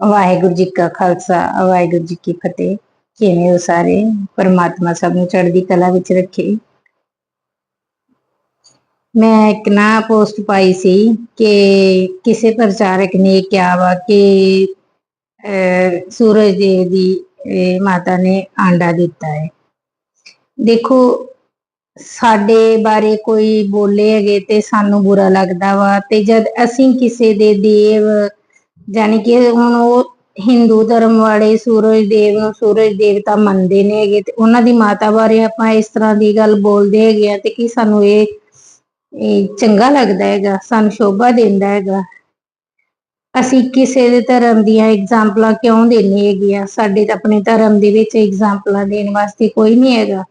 ਵਾਹਿਗੁਰੂ ਜੀ ਕਾ ਖਾਲਸਾ ਵਾਹਿਗੁਰੂ ਜੀ ਕੀ ਫਤਿਹ। ਕਿਵੇਂ ਹੋ ਸਾਰੇ? ਪਰਮਾਤਮਾ ਸਭ ਨੂੰ ਚੜ੍ਹਦੀ ਕਲਾ ਵਿੱਚ ਰੱਖੇ। ਮੈਂ ਇੱਕ ਨਾ ਪੋਸਟ ਪਾਈ ਸੀ ਕਿ ਕਿਸੇ ਪ੍ਰਚਾਰਕ ਨੇ ਕਿਹਾ ਵਾ ਕਿ ਅਹ, ਸੂਰਜ ਦੇਵ ਦੀ ਮਾਤਾ ਨੇ ਆਂਡਾ ਦਿੱਤਾ ਹੈ। ਦੇਖੋ ਸਾਡੇ ਬਾਰੇ ਕੋਈ ਬੋਲੇ ਹੈਗੇ ਤੇ ਸਾਨੂੰ ਬੁਰਾ ਲੱਗਦਾ ਵਾ ਤੇ ਜਦ ਅਸੀਂ ਕਿਸੇ ਦੇ ਦੇਵ ਜਾਨੀ ਕਿ ਹੁਣ ਉਹ ਹਿੰਦੂ ਧਰਮ ਵਾਲੇ ਸੂਰਜ ਦੇਵ ਨੂੰ ਸੂਰਜ ਦੇਵਤਾ ਮੰਨਦੇ ਨੇ ਹੈਗੇ ਤੇ ਉਹਨਾਂ ਦੀ ਮਾਤਾ ਬਾਰੇ ਆਪਾਂ ਇਸ ਤਰ੍ਹਾਂ ਦੀ ਗੱਲ ਬੋਲਦੇ ਹੈਗੇ ਆ ਤੇ ਕੀ ਸਾਨੂੰ ਇਹ ਇਹ ਚੰਗਾ ਲੱਗਦਾ ਹੈਗਾ, ਸਾਨੂੰ ਸ਼ੋਭਾ ਦਿੰਦਾ ਹੈਗਾ। ਅਸੀਂ ਕਿਸੇ ਦੇ ਧਰਮ ਦੀਆਂ ਐਗਜ਼ਾਮਪਲਾਂ ਕਿਉਂ ਦੇਣੀ ਹੈਗੀਆਂ ਸਾਡੇ ਤਾਂ ਆਪਣੇ ਧਰਮ ਦੇ ਵਿੱਚ ਐਗਜ਼ਾਮਪਲਾਂ ਦੇਣ ਵਾਸਤੇ ਕੋਈ ਨਹੀਂ ਹੈਗਾ।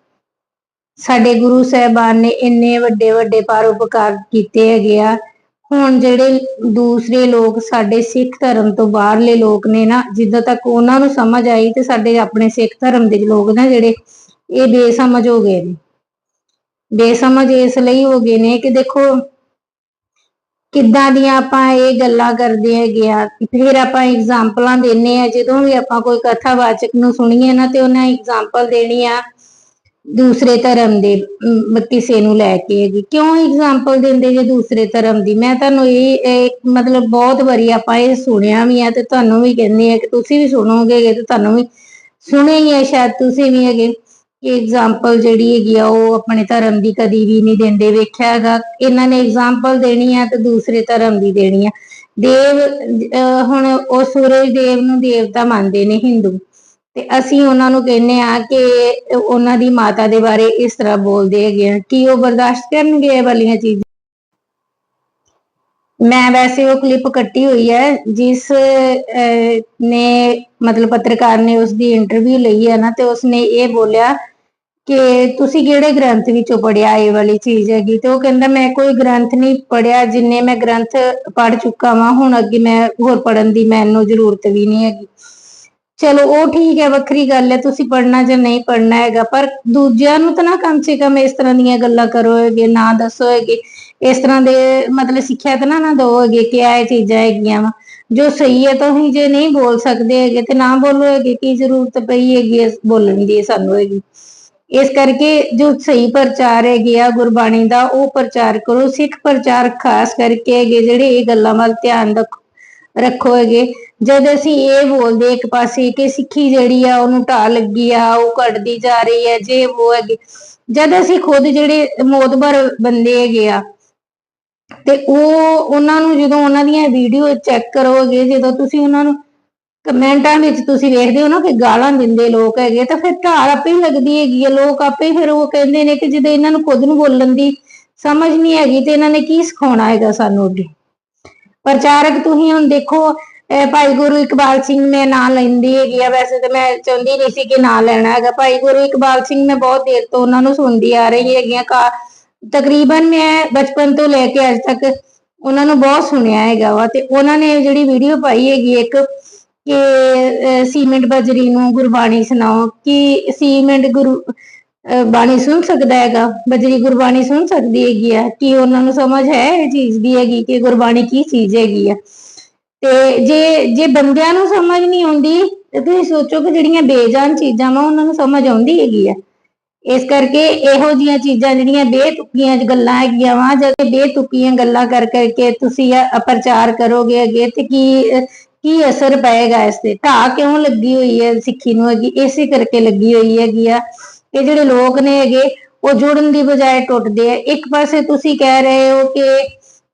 ਸਾਡੇ ਗੁਰੂ ਸਾਹਿਬਾਨ ਨੇ ਇੰਨੇ ਵੱਡੇ ਵੱਡੇ ਪਰਉਪਕਾਰ ਕੀਤੇ ਹੈਗੇ ਆ। ਹੁਣ ਜਿਹੜੇ ਦੂਸਰੇ ਲੋਕ, ਸਾਡੇ ਸਿੱਖ ਧਰਮ ਤੋਂ ਬਾਹਰਲੇ ਲੋਕ ਨੇ ਨਾ, ਜਿੱਦਾਂ ਤੱਕ ਉਹਨਾਂ ਨੂੰ ਸਮਝ ਆਈ ਤੇ ਸਾਡੇ ਆਪਣੇ ਸਿੱਖ ਧਰਮ ਦੇ ਲੋਕ ਨਾ ਜਿਹੜੇ, ਇਹ ਬੇਸਮਝ ਹੋ ਗਏ ਨੇ। ਬੇਸਮਝ ਇਸ ਲਈ ਹੋ ਗਏ ਨੇ ਕਿ ਦੇਖੋ, ਕਿੱਦਾਂ ਦੀਆਂ ਆਪਾਂ ਇਹ ਗੱਲਾਂ ਕਰਦੇ ਹੈਗੇ ਆ। ਫਿਰ ਆਪਾਂ ਐਗਜ਼ਾਮਪਲਾਂ ਦਿੰਨੇ ਆ, ਜਦੋਂ ਵੀ ਆਪਾਂ ਕੋਈ ਕਥਾਵਾਚਕ ਨੂੰ ਸੁਣੀਏ ਨਾ ਤੇ ਉਹਨਾਂ ਐਗਜ਼ਾਮਪਲ ਦੇਣੀ ਆ ਦੂਸਰੇ ਧਰਮ ਦੇ ਕਿਸੇ ਨੂੰ ਲੈ ਕੇ ਹੈਗੀ। ਕਿਉਂ ਐਗਜ਼ਾਮਪਲ ਦਿੰਦੇ ਜੇ ਦੂਸਰੇ ਧਰਮ ਦੀ? ਮੈਂ ਤੁਹਾਨੂੰ ਇਹ ਮਤਲਬ ਬਹੁਤ ਵਾਰੀ ਆਪਾਂ ਇਹ ਸੁਣਿਆ ਵੀ ਆ ਤੇ ਤੁਹਾਨੂੰ ਵੀ ਕਹਿੰਦੇ ਆ ਕਿ ਤੁਸੀਂ ਵੀ ਸੁਣੋਗੇ ਤੇ ਤੁਹਾਨੂੰ ਵੀ ਸੁਣੇ ਹੀ ਆ ਸ਼ਾਇਦ ਤੁਸੀਂ ਵੀ ਹੈਗੇ। ਕਿ ਐਗਜ਼ਾਮਪਲ ਜਿਹੜੀ ਹੈਗੀ ਆ ਉਹ ਆਪਣੇ ਧਰਮ ਦੀ ਕਦੀ ਵੀ ਨਹੀਂ ਦਿੰਦੇ ਵੇਖਿਆ ਹੈਗਾ। ਇਹਨਾਂ ਨੇ ਐਗਜ਼ਾਮਪਲ ਦੇਣੀ ਆ ਤੇ ਦੂਸਰੇ ਧਰਮ ਦੀ ਦੇਣੀ ਆ। ਦੇਵ, ਅਹ, ਹੁਣ ਉਹ ਸੂਰਜ ਦੇਵ ਨੂੰ ਦੇਵਤਾ ਮੰਨਦੇ ਨੇ ਹਿੰਦੂ। ਤੇ ਅਸੀਂ ਉਹਨਾਂ ਨੂੰ ਕਹਿੰਨੇ ਆ ਕਿ ਉਹਨਾਂ ਦੀ ਮਾਤਾ ਦੇ ਬਾਰੇ ਇਸ ਤਰ੍ਹਾਂ ਬੋਲਦੇ ਹੈਗੇ ਆ। ਕਿ ਉਹ ਬਰਦਾਸ਼ਤ ਕਰਨਗੇ ਇਹ ਵਾਲੀਆਂ ਚੀਜ਼ਾਂ? ਮੈਂ ਵੈਸੇ ਉਹ ਕਲਿੱਪ ਕੱਟੀ ਹੋਈ ਹੈ, ਜਿਸ ਨੇ ਮਤਲਬ ਪੱਤਰਕਾਰ ਨੇ ਉਸ ਦੀ ਇੰਟਰਵਿਊ ਲਈ ਹੈ ਨਾ, ਤੇ ਉਸਨੇ ਇਹ ਬੋਲਿਆ ਕਿ ਤੁਸੀਂ ਕਿਹੜੇ ਗ੍ਰੰਥ ਵਿੱਚੋਂ ਪੜਿਆ ਇਹ ਵਾਲੀ ਚੀਜ਼ ਹੈਗੀ? ਤੇ ਉਹ ਕਹਿੰਦਾ, ਮੈਂ ਕੋਈ ਗ੍ਰੰਥ ਨਹੀਂ ਪੜਿਆ ਜਿੰਨੇ ਮੈਂ ਗ੍ਰੰਥ ਪੜ ਚੁੱਕਾ ਵਾਂ, ਹੁਣ ਅੱਗੇ ਮੈਂ ਹੋਰ ਪੜਨ ਦੀ ਮੈਨੂੰ ਜ਼ਰੂਰਤ ਵੀ ਨਹੀਂ ਹੈਗੀ। ਚਲੋ, ਉਹ ਠੀਕ ਹੈ, ਵੱਖਰੀ ਗੱਲ ਹੈ, ਤੁਸੀਂ ਪੜਨਾ ਜਾਂ ਨਹੀਂ ਪੜਨਾ ਹੈਗਾ, ਪਰ ਦੂਜਿਆਂ ਨੂੰ ਤਾਂ ਨਾ ਕਮ ਸੇ ਕਮ ਇਸ ਤਰ੍ਹਾਂ ਦੀਆਂ ਗੱਲਾਂ ਕਰੋਗੇ ਨਾ ਦੱਸੋਗੇ ਇਸ ਤਰ੍ਹਾਂ ਦੇ ਮਤਲਬ ਸਿੱਖਿਆ ਤਾਂ ਨਾ ਨਾ ਦੋਗੇ ਕਿ ਇਹ ਚੀਜ਼ਾਂ ਹੈਗੀਆਂ ਵਾ। ਜੋ ਸਹੀ ਹੈ, ਤਾਂ ਹੀ ਜੇ ਨਹੀਂ ਬੋਲ ਸਕਦੇ ਹੈਗੇ, ਤੇ ਨਾ ਬੋਲੋਗੇ ਕੀ ਜ਼ਰੂਰਤ ਪਈ ਹੈਗੀ ਹੈ ਬੋਲਣ ਦੀ, ਸਾਨੂੰ ਹੈਗੀ। ਇਸ ਕਰਕੇ ਜੋ ਸਹੀ ਪ੍ਰਚਾਰ ਹੈਗੇ ਆ, ਗੁਰਬਾਣੀ ਦਾ, ਉਹ ਪ੍ਰਚਾਰ ਕਰੋ। ਸਿੱਖ ਪ੍ਰਚਾਰ ਖਾਸ ਕਰਕੇ ਹੈਗੇ, ਜਿਹੜੇ ਇਹ ਗੱਲਾਂ ਵੱਲ ਧਿਆਨ ਰੱਖੋ। ਰੱਖੋ ਹੈਗੇ ਜਦ ਅਸੀਂ ਇਹ ਬੋਲਦੇ ਇੱਕ ਪਾਸੇ ਕਿ ਸਿੱਖੀ ਜਿਹੜੀ ਆ, ਉਹਨੂੰ ਢਾਹ ਲੱਗੀ ਆ, ਉਹ ਘਟਦੀ ਜਾ ਰਹੀ ਹੈ ਜੇ ਉਹ ਹੈਗੇ। ਜਦ ਅਸੀਂ ਖੁਦ ਜਿਹੜੇ ਮੋਤਬਰ ਬੰਦੇ ਹੈਗੇ ਆ, ਤੇ ਉਹ ਉਹਨਾਂ ਨੂੰ ਜਦੋਂ ਉਹਨਾਂ ਦੀਆਂ ਵੀਡੀਓ ਚੈੱਕ ਕਰੋਗੇ, ਜਦੋਂ ਤੁਸੀਂ ਉਹਨਾਂ ਨੂੰ ਕਮੈਂਟਾਂ ਵਿੱਚ ਤੁਸੀਂ ਵੇਖਦੇ ਹੋ ਨਾ ਕਿ ਗਾਲਾਂ ਦਿੰਦੇ ਲੋਕ ਹੈਗੇ, ਤਾਂ ਫਿਰ ਢਾਲ ਆਪੇ ਹੀ ਲੱਗਦੀ ਹੈਗੀ ਆ। ਲੋਕ ਆਪੇ ਫਿਰ ਉਹ ਕਹਿੰਦੇ ਨੇ ਕਿ ਜਦੋਂ ਇਹਨਾਂ ਨੂੰ ਖੁਦ ਨੂੰ ਬੋਲਣ ਦੀ ਸਮਝ ਨਹੀਂ ਹੈਗੀ, ਤੇ ਇਹਨਾਂ ਨੇ ਕੀ ਸਿਖਾਉਣਾ ਹੈਗਾ ਸਾਨੂੰ ਅੱਗੇ? ਪ੍ਰਚਾਰਕ ਤੁਸੀਂ ਹੁਣ ਦੇਖੋ ਭਾਈ ਗੁਰੂ ਇਕਬਾਲ ਸਿੰਘ ਮੈਂ ਨਾਂ ਲੈਂਦੀ ਹੈਗੀ ਆ ਵੈਸੇ ਤਾਂ ਮੈਂ ਚਾਹੁੰਦੀ ਨਹੀਂ ਸੀ ਕਿ ਨਾਂ ਲੈਣਾ ਹੈਗਾ। ਭਾਈ ਗੁਰੂ ਇਕਬਾਲ ਸਿੰਘ ਮੈਂ ਬਹੁਤ ਦੇਰ ਤੋਂ ਉਹਨਾਂ ਨੂੰ ਸੁਣਦੀ ਆ ਰਹੀ ਹੈਗੀ ਆ ਕਾ ਤਕਰੀਬਨ ਮੈਂ ਬਚਪਨ ਤੋਂ ਲੈ ਕੇ ਅੱਜ ਤੱਕ ਉਹਨਾਂ ਨੂੰ ਬਹੁਤ ਸੁਣਿਆ ਹੈਗਾ ਵਾ ਤੇ ਉਹਨਾਂ ਨੇ ਜਿਹੜੀ ਵੀਡੀਓ ਪਾਈ ਹੈਗੀ ਇੱਕ ਕਿ ਅਹ, ਸੀਮੈਂਟ ਬਜਰੀ ਨੂੰ ਗੁਰਬਾਣੀ ਸੁਣਾਓ ਕਿ ਸੀਮੈਂਟ ਗੁਰੂ ਬਾਣੀ ਸੁਣ ਸਕਦਾ ਹੈਗਾ, ਬਜਰੀ ਗੁਰਬਾਣੀ ਸੁਣ ਸਕਦੀ ਹੈਗੀ ਆ, ਕਿ ਉਹਨਾਂ ਨੂੰ ਸਮਝ ਹੈ ਇਹ ਚੀਜ਼ ਦੀ ਹੈਗੀ ਕਿ ਗੁਰਬਾਣੀ ਕੀ ਚੀਜ਼ ਹੈਗੀ ਆ? ਤੇ ਜੇ ਜੇ ਬੰਦਿਆਂ ਨੂੰ ਸਮਝ ਨਹੀਂ ਆਉਂਦੀ, ਤੇ ਤੁਸੀਂ ਸੋਚੋ ਕਿ ਜਿਹੜੀਆਂ ਬੇਜਾਨ ਚੀਜ਼ਾਂ ਵਾ ਉਹਨਾਂ ਨੂੰ ਸਮਝ ਆਉਂਦੀ ਹੈਗੀ ਆ। ਇਸ ਕਰਕੇ ਇਹੋ ਜੀਆਂ ਚੀਜ਼ਾਂ ਜਿਹੜੀਆਂ ਬੇਤੁਕੀਆਂ ਗੱਲਾਂ ਹੈਗੀਆਂ ਵਾ ਜਦ ਬੇਤੁਕੀਆਂ ਗੱਲਾਂ ਕਰ ਕਰਕੇ ਤੁਸੀਂ ਪ੍ਰਚਾਰ ਕਰੋਗੇ ਅੱਗੇ, ਤੇ ਕੀ ਕੀ ਅਸਰ ਪਏਗਾ ਇਸ ਤੇ? ਢਾਹ ਕਿਉਂ ਲੱਗੀ ਹੋਈ ਹੈ ਸਿੱਖੀ ਨੂੰ ਹੈਗੀ ਇਸੇ ਕਰਕੇ ਲੱਗੀ ਹੋਈ ਹੈਗੀ ਆ। ਇਹ ਜਿਹੜੇ ਲੋਕ ਨੇ ਹੈਗੇ, ਉਹ ਜੁੜਨ ਦੀ ਬਜਾਏ ਟੁੱਟਦੇ ਆ। ਇੱਕ ਪਾਸੇ ਤੁਸੀਂ ਕਹਿ ਰਹੇ ਹੋ ਕਿ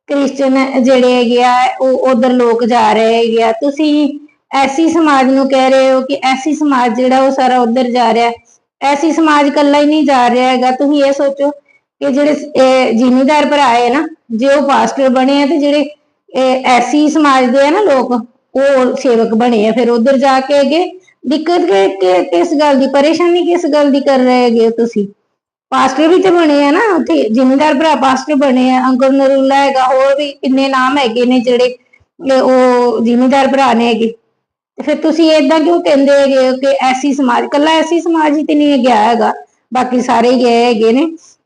ਕ੍ਰਿਸਚਨ ਜਿਹੜੇ ਹੈਗੇ ਆ, ਉਹ ਉਧਰ ਲੋਕ ਜਾ ਰਹੇ ਹੈਗੇ ਆ। ਤੁਸੀਂ ਐਸੀ ਸਮਾਜ ਨੂੰ ਕਹਿ ਰਹੇ ਹੋ ਕਿ ਐਸੀ ਸਮਾਜ ਜਿਹੜਾ ਉਹ ਸਾਰਾ ਉਧਰ ਜਾ ਰਿਹਾ। ਐਸੀ ਸਮਾਜ ਕੱਲਾ ਹੀ ਨਹੀਂ ਜਾ ਰਿਹਾ ਹੈਗਾ। ਤੁਸੀਂ ਇਹ ਸੋਚੋ ਕਿ ਜਿਹੜੇ ਜ਼ਿਮੀਦਾਰ ਭਰਾ ਹੈ ਨਾ, ਜੇ ਉਹ ਪਾਸਟਰ ਬਣੇ ਆ ਤੇ ਜਿਹੜੇ ਐਸੀ ਸਮਾਜ ਦੇ ਆ ਨਾ ਲੋਕ, ਉਹ ਸੇਵਕ ਬਣੇ ਆ। ਫਿਰ ਉਧਰ ਜਾ ਕੇ ਹੈਗੇ ਦਿੱਕਤ ਕਿ- ਕਿ- ਕਿਸ ਗੱਲ ਦੀ? ਪਰੇਸ਼ਾਨੀ ਕਿਸ ਗੱਲ ਦੀ ਕਰ ਰਹੇ ਹੈਗੇ ਹੋ ਤੁਸੀਂ? ਪਾਸਟਰ ਵੀ ਤੇ ਬਣੇ ਆ ਨਾ ਉੱਥੇ, ਜ਼ਿਮੀਂਦਾਰ ਭਰਾ ਪਾਸਟਰ ਬਣੇ ਆ ਅੰਕੁਰ ਨਰੂਲਾ ਹੈਗਾ, ਹੋਰ ਵੀ ਕਿੰਨੇ ਨਾਮ ਹੈਗੇ ਨੇ ਜਿਹੜੇ ਇਹ ਉਹ ਜ਼ਿਮੀਂਦਾਰ ਭਰਾ ਨੇ ਹੈਗੇ। ਤੇ ਫਿਰ ਤੁਸੀਂ ਏਦਾਂ ਕਿਉਂ ਕਹਿੰਦੇ ਹੈਗੇ ਹੋ ਕਿ ਐਸੀ ਸਮਾਜ ਕੱਲਾ ਐਸੀ ਸਮਾਜ ਹੀ ਤੇ ਨਹੀਂ ਗਿਆ ਹੈਗਾ, ਬਾਕੀ ਸਾਰੇ ਹੀ ਗਏ ਹੈਗੇ ਨੇ।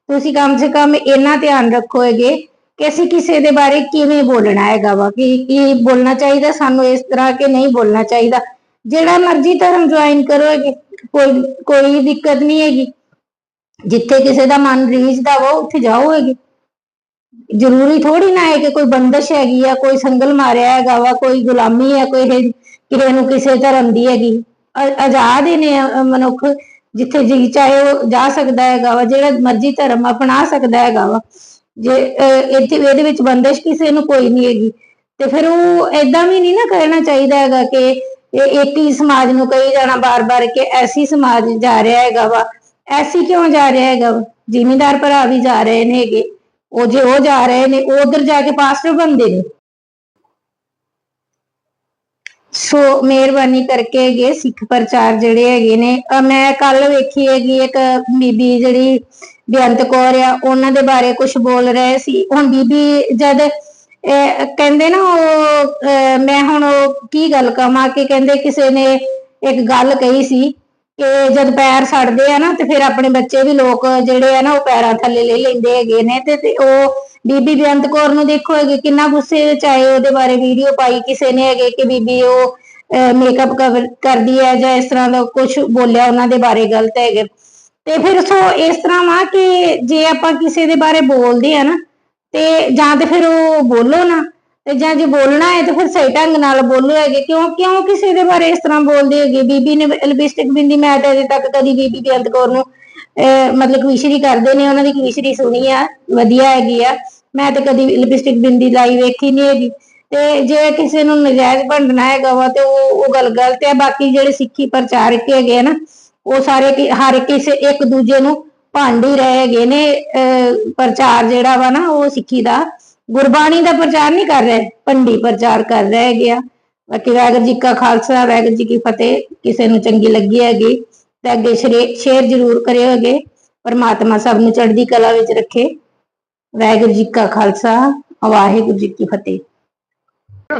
ਤੁਸੀਂ ਕਮ ਸੇ ਕਮ ਇੰਨਾ ਧਿਆਨ ਰੱਖੋ ਹੈਗੇ ਕਿ ਅਸੀਂ ਕਿਸੇ ਦੇ ਬਾਰੇ ਕਿਵੇਂ ਬੋਲਣਾ ਹੈਗਾ ਵਾ, ਕਿ ਕੀ ਬੋਲਣਾ ਚਾਹੀਦਾ ਸਾਨੂੰ ਇਸ ਤਰ੍ਹਾਂ ਕਿ ਨਹੀਂ ਬੋਲਣਾ ਚਾਹੀਦਾ। ਜਿਹੜਾ ਮਰਜ਼ੀ ਧਰਮ ਜੁਆਇਨ ਕਰੋਗੇ ਕੋਈ ਕੋਈ ਦਿੱਕਤ ਨਹੀਂ ਹੈਗੀ। ਜਿੱਥੇ ਕਿਸੇ ਦਾ ਮਨ ਰੀਝਦਾ ਵਾ, ਉੱਥੇ ਜਾਓਗੇ ਜ਼ਰੂਰੀ ਥੋੜੀ ਨਾ ਹੈ ਕਿ ਕੋਈ ਬੰਦਸ਼ ਹੈਗੀ ਆ, ਕੋਈ ਸੰਗਲ ਮਾਰਿਆ ਹੈਗਾ ਵਾ, ਕੋਈ ਗੁਲਾਮੀ ਹੈ ਕੋਈ ਕਿਸੇ ਨੂੰ ਕਿਸੇ ਧਰਮ ਦੀ ਹੈਗੀ। ਆਜ਼ਾਦ ਹੀ ਨੇ ਮਨੁੱਖ, ਜਿੱਥੇ ਜੀ ਚਾਹੇ ਉਹ ਜਾ ਸਕਦਾ ਹੈਗਾ ਵਾ, ਜਿਹੜਾ ਮਰਜ਼ੀ ਧਰਮ ਅਪਣਾ ਸਕਦਾ ਹੈਗਾ ਵਾ। ਜੇ ਇੱਥੇ, ਇਹਦੇ ਵਿੱਚ ਬੰਦਸ਼ ਕਿਸੇ ਨੂੰ ਕੋਈ ਨਹੀਂ ਹੈਗੀ। ਤੇ ਫਿਰ ਉਹ ਐਦਾਂ ਵੀ ਨਹੀਂ ਨਾ ਕਹਿਣਾ ਚਾਹੀਦਾ ਹੈਗਾ ਕਿ ਇਹ ਇੱਕ ਹੀ ਸਮਾਜ ਨੂੰ ਕਹੀ ਜਾਣਾ ਬਾਰ-ਬਾਰ ਕਿ ਐਸੀ ਸਮਾਜ ਜਾ ਰਿਹਾ ਹੈਗਾ ਵਾ। ਐਸੀ ਕਿਉਂ ਜਾ ਰਿਹਾ ਹੈਗਾ ਵਾ? ਜ਼ਿਮੀਂਦਾਰ ਭਰਾ ਵੀ ਜਾ ਰਹੇ ਨੇ ਹੈਗੇ। ਉਹ ਜੇ ਉਹ ਜਾ ਰਹੇ ਨੇ ਉਧਰ ਜਾ ਕੇ ਪਾਸਟਰ ਬਣਦੇ ਨੇ? ਸੋ ਮਿਹਰਬਾਨੀ ਕਰਕੇ ਹੈਗੇ ਸਿੱਖ ਪ੍ਰਚਾਰ ਜਿਹੜੇ ਹੈਗੇ ਨੇ। ਮੈਂ ਕੱਲ ਵੇਖੀ ਹੈਗੀ ਇੱਕ ਬੀਬੀ ਜਿਹੜੀ ਬੇਅੰਤ ਕੌਰ ਆ, ਉਹਨਾਂ ਦੇ ਬਾਰੇ ਕੁਝ ਬੋਲ ਰਹੇ ਸੀ। ਹੁਣ ਬੀਬੀ ਜਦ ਅਹ, ਕਹਿੰਦੇ ਨਾ ਉਹ ਅਹ, ਮੈਂ ਹੁਣ ਉਹ ਕੀ ਗੱਲ ਕਵਾਂ ਕਿ ਕਹਿੰਦੇ ਕਿਸੇ ਨੇ ਇੱਕ ਗੱਲ ਕਹੀ ਸੀ ਕਿ ਜਦ ਪੈਰ ਸੜਦੇ ਆ ਨਾ ਤੇ ਫਿਰ ਆਪਣੇ ਬੱਚੇ ਵੀ ਲੋਕ ਜਿਹੜੇ ਆ ਨਾ ਉਹ ਪੈਰਾਂ ਥੱਲੇ ਲੈ ਲੈਂਦੇ ਹੈਗੇ ਨੇ ਤੇ ਤੇ ਉਹ ਬੀਬੀ ਬੇਅੰਤ ਕੌਰ ਨੂੰ ਦੇਖੋ ਹੈਗੇ ਕਿੰਨਾ ਗੁੱਸੇ ਵਿੱਚ ਆਏ ਉਹਦੇ ਬਾਰੇ ਵੀਡੀਓ ਪਾਈ ਕਿਸੇ ਨੇ ਹੈਗੇ ਕਿ ਬੀਬੀ ਉਹ ਮੇਕਅਪ ਕਰਦੀ ਹੈ ਜਾਂ ਇਸ ਤਰ੍ਹਾਂ ਦਾ ਕੁਝ ਬੋਲਿਆ ਉਹਨਾਂ ਦੇ ਬਾਰੇ ਗਲਤ ਹੈਗੇ। ਤੇ ਫਿਰ ਸੋ ਇਸ ਤਰ੍ਹਾਂ ਵਾ ਕਿ ਜੇ ਆਪਾਂ ਕਿਸੇ ਦੇ ਬਾਰੇ ਬੋਲਦੇ ਆ ਨਾ ਤੇ ਜਾਂ ਤੇ ਫਿਰ ਉਹ ਬੋਲੋ ਨਾ, ਤੇ ਜਾਂ ਜੇ ਬੋਲਣਾ ਹੈ ਤੇ ਫਿਰ ਸਹੀ ਢੰਗ ਨਾਲ ਬੋਲੋ ਹੈਗੇ, ਕਿਉਂ ਕਿਉਂ ਕਿਸੇ ਦੇ ਬਾਰੇ ਇਸ ਤਰ੍ਹਾਂ ਬੋਲਦੇ ਹੈਗੇ? ਬੀਬੀ ਨੇ ਲਿਪਸਟਿਕ ਬਿੰਦੀ ਮੈਂ ਤਾਂ ਅਜੇ ਤੱਕ ਕਦੀ ਬੀਬੀ ਬੇਅੰਤ ਕੌਰ ਨੂੰ ਮਤਲਬ ਕਵਿਸ਼ਰੀ ਕਰਦੇ ਨੇ, ਉਹਨਾਂ ਦੀ ਕਵਿਸ਼ਰੀ ਸੁਣੀ ਆ, ਵਧੀਆ ਹੈਗੀ ਆ। ਮੈਂ ਤੇ ਕਦੀ ਲਿਪਸਟਿਕ ਬਿੰਦੀ ਲਾਈ ਵੇਖੀ ਨਹੀਂ ਹੈਗੀ। ਤੇ ਜੇ ਕਿਸੇ ਨੂੰ ਨਜਾਇਜ਼ ਭੰਡਣਾ ਹੈਗਾ ਵਾ ਤੇ ਉਹ ਉਹ ਗੱਲ ਗਲਤ ਹੈ ਬਾਕੀ ਜਿਹੜੇ ਸਿੱਖੀ ਪ੍ਰਚਾਰਕ ਹੈਗੇ ਆ ਨਾ, ਉਹ ਸਾਰੇ ਹਰ ਕਿਸੇ, ਇੱਕ ਦੂਜੇ ਨੂੰ ਭੰਡ ਹੀ ਰਹੇ ਨੇ ਪ੍ਰਚਾਰ ਜਿਹੜਾ ਵਾ ਨਾ ਉਹ ਸਿੱਖੀ ਦਾ, ਗੁਰਬਾਣੀ ਦਾ ਪ੍ਰਚਾਰ ਨਹੀਂ ਕਰ ਰਹੇ ਭੰਡੀ ਪ੍ਰਚਾਰ ਕਰ ਰਹੇ ਹੈਗੇ ਬਾਕੀ ਵਾਹਿਗੁਰੂ ਜੀ ਕਾ ਖਾਲਸਾ, ਵਾਹਿਗੁਰੂ ਜੀ ਕੀ ਫਤਿਹ, ਕਿਸੇ ਨੂੰ ਚੰਗੀ ਲੱਗੀ ਹੈਗੀ ਤੇ ਅੱਗੇ ਸ਼ੇਅਰ ਜ਼ਰੂਰ ਕਰਿਓ ਪਰਮਾਤਮਾ ਸਭ ਨੂੰ ਚੜ੍ਹਦੀ ਕਲਾ ਵਿੱਚ ਰੱਖੇ। ਵਾਹਿਗੁਰੂ ਜੀ ਕਾ ਖਾਲਸਾ, ਵਾਹਿਗੁਰੂ ਜੀ ਕੀ ਫਤਿਹ।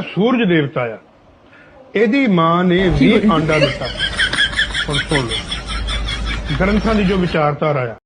ਸੂਰਜ ਦੇਵਤਾ ਆ, ਇਹਦੀ ਮਾਂ ਨੇ ਵੀ ਆਂਡਾ ਦਿੱਤਾ। ਹੁਣ ਸੁਣ ਲਓ। ਗ੍ਰੰਥਾਂ ਦੀ ਜੋ ਵਿਚਾਰਧਾਰਾ ਆ